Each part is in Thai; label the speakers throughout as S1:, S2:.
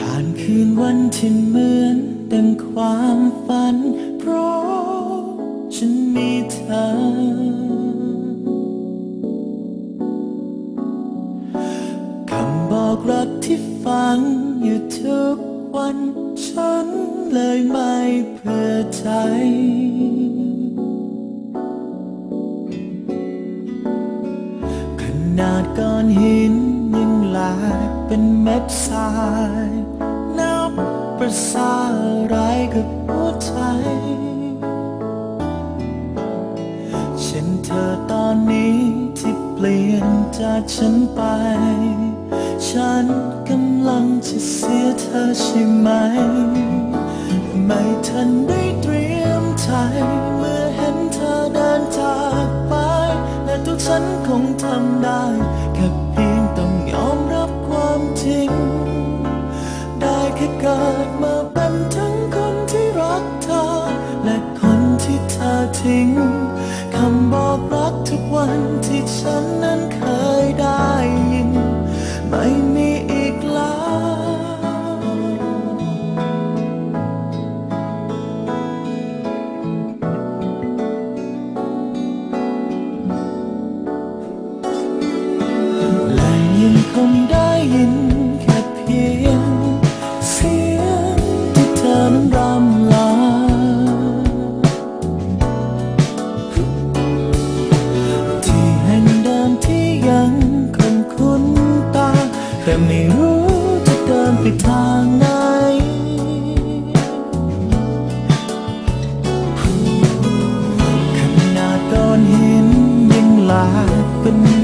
S1: ผ่านคืนวันที่เหมือนดังความฝัน เพราะฉันมีเธอ คำบอกรักที่ฟังอยู่ทุกวัน ฉันเลยไม่เพื่อใจ ขนาดก้อนหินยังหลกเป็นเม็ดทราย ประสาอะไรกับหัวใจ เช่นเธอตอนนี้ที่เปลี่ยนจากฉันไป ฉันกำลังจะเสียเธอใช่ไหม ไม่ทันได้เตรียมใจเมื่อเห็นเธอเดินจากไป และตัวฉันคงทำได้แค่ เกิดมาเป็นทั้งคนที่รักเธอ และคนที่เธอทิ้ง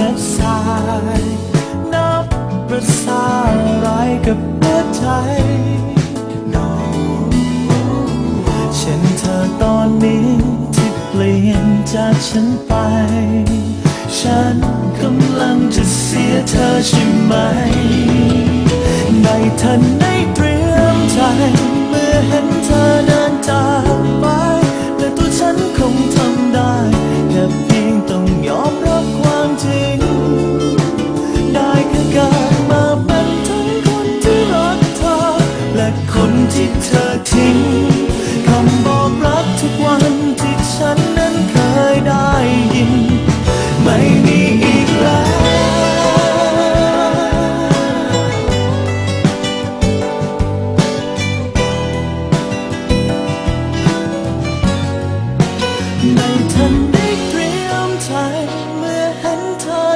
S1: นับสาย นับประสาอะไรกับหัวใจเช่นเธอตอนนี้ที่เปลี่ยนจากฉันไป ฉันกำลังจะเสียเธอใช่ไหมไม่ทัน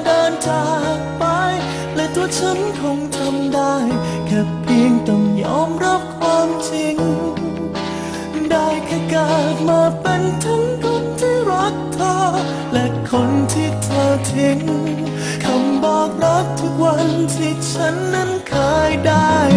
S1: เดินจากไป และตัวฉันคงทำได้ แค่เพียงต้องยอมรับความจริง ได้แค่เกิดมาเป็นทั้งคนที่รักเธอ และคนที่เธอทิ้ง คำบอกรักทุกวันที่ฉันนั้นเคยได้